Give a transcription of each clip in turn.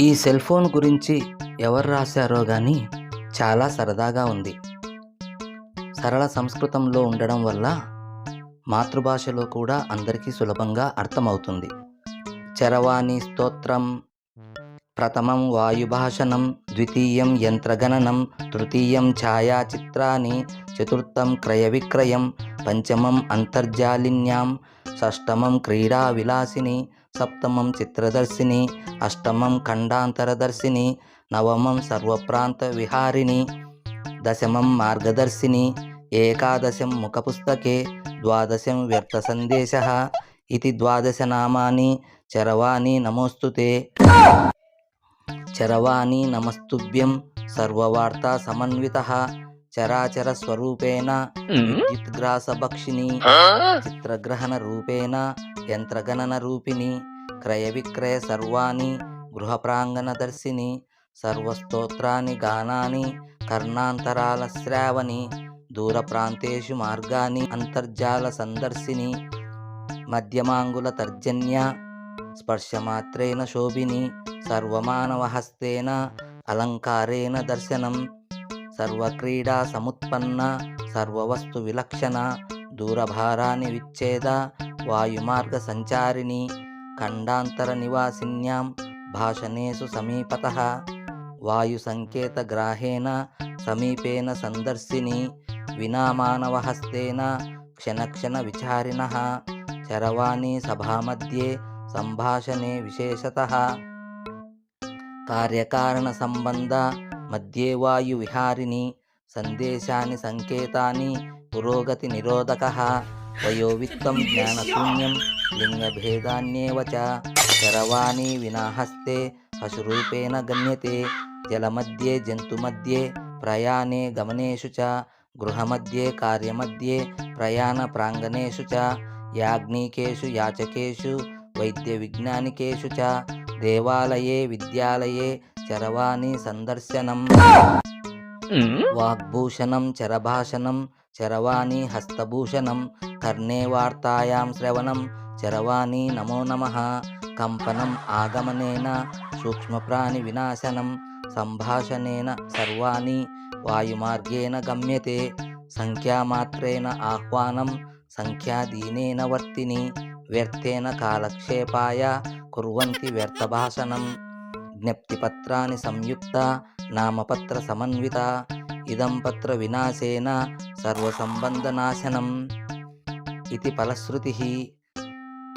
ఈ cell phone గురించి ఎవరు రాశారో కానీ చాలా సరదాగా ఉంది. సరళ సంస్కృతంలో ఉండడం వల్ల మాతృభాషలో కూడా అందరికీ సులభంగా అర్థమవుతుంది. చరవాణి స్తోత్రం ప్రథమం వాయుభాషణం ద్వితీయం యంత్రగణనం తృతీయం ఛాయాచిత్రాన్ని చతుర్థం క్రయ విక్రయం పంచమం అంతర్జాలిన్యాం షష్టమం క్రీడా విలాసిని సప్తమం చిత్రదర్శిని అష్టమం ఖండాంతరదర్శిని నవమం సర్వప్రాంత విహారిణి దశమం మార్గదర్శిని ఏకాదశం ముఖపుస్తకే ద్వాదశం వ్యర్థ సందేశ ఇది ద్వాదశ నామాని చరవాణి నమోస్తుతే. చరవాణి నమస్తుభ్యం సర్వవార్తా సమన్విత చరాచర స్వరూపేణ విద్యుద్గ్రాసభక్షిణి చిత్రగ్రహణ రూపేణ యంత్రగణన రూపిణి క్రయ విక్రయ సర్వాణి గృహ ప్రాంగణ దర్శిని సర్వస్తోత్రాన్ని గానాని కర్ణాంతరాల శ్రావణి దూర ప్రాంతేషు మార్గాని అంతర్జాల సందర్శిని మధ్యమాంగుల తర్జన్య స్పర్శమాత్రేణ శోభిని సర్వమానవహస్తేన అలంకారేణ దర్శనం సర్వక్రీడా సముత్పన్న సర్వవస్తు విలక్షణ దూరభారాన్ని విచ్ఛేద వాయుమార్గ సంచారిణి ఖండాంతర నివాసిన్యాం భాషణేషు సమీపత. వాయు సంకేత గ్రాహేణ సమీపేన సందర్శిని వినామానవహస్తేన క్షణక్షణ విచారిణ చరవాణి సభామధ్యే సంభాషణే విశేషత. కార్యకారణ సంబంధ మధ్యే విహారిణి సందేశాని సంకేతాన్ని పురోగతి నిరోధక వయోవిత్తం జ్ఞానశూన్యం లింగభేదాన్యేవ చరవాణి వినాహస్తే పశురూపేణ గమ్యతే జలమధ్యే జంతుమధ్యే ప్రయాణే గమనేషు చ గృహమధ్యే కార్యమధ్యే ప్రయాణ ప్రాంగణేషు చ యాజ్ఞికేషు యాచకేషు వైద్య విజ్ఞానికేషు చ దేవాలయే విద్యాలయే చరవాణి సందర్శనం. వాగ్భూషణం చరభాషణం చరవాణి హస్తభూషణం కర్ణే వార్తాయాం శ్రవణం చరవాణి నమో నమ కంపనం ఆగమనేన సూక్ష్మప్రాణి వినాశనం సంభాషణేన సర్వాణి వాయుమార్గేణ గమ్యతే సంఖ్యామాత్రేణ ఆహ్వానం సంఖ్యాదీనేన వర్తిని వ్యర్థేన కాలక్షేపాయ కుర్వంతి వ్యర్థభాషణం. జ్ఞప్తిపత్రాన్ని సంయుక్త నామపత్ర సమన్విత ఇదం పత్ర వినాశేన సర్వసంబంధనాశనం ఇది ఫలశ్రుతి.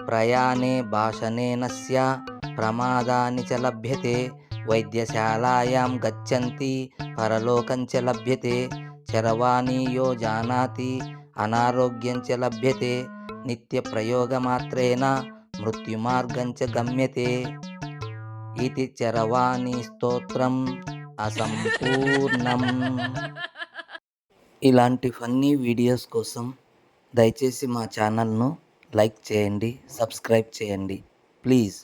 ప్రయాణే భాషణేన ప్రమాదాన్ని చ లభ్యతే వైద్యశాలాయాం గచ్చంతి పరలోకం చ లభ్యతే చరవాణీయో జానాతి అనారోగ్యం చ లభ్యతే నిత్యప్రయోగమాత్రేణ మృత్యుమార్గం చ గమ్యతే. ఇది చరవాణి స్తోత్రం అసంపూర్ణం ఇలాంటి ఫన్నీ వీడియోస్ కోసం దయచేసి మా ఛానల్ను లైక్ చేయండి సబ్స్క్రైబ్ చేయండి. ప్లీజ్.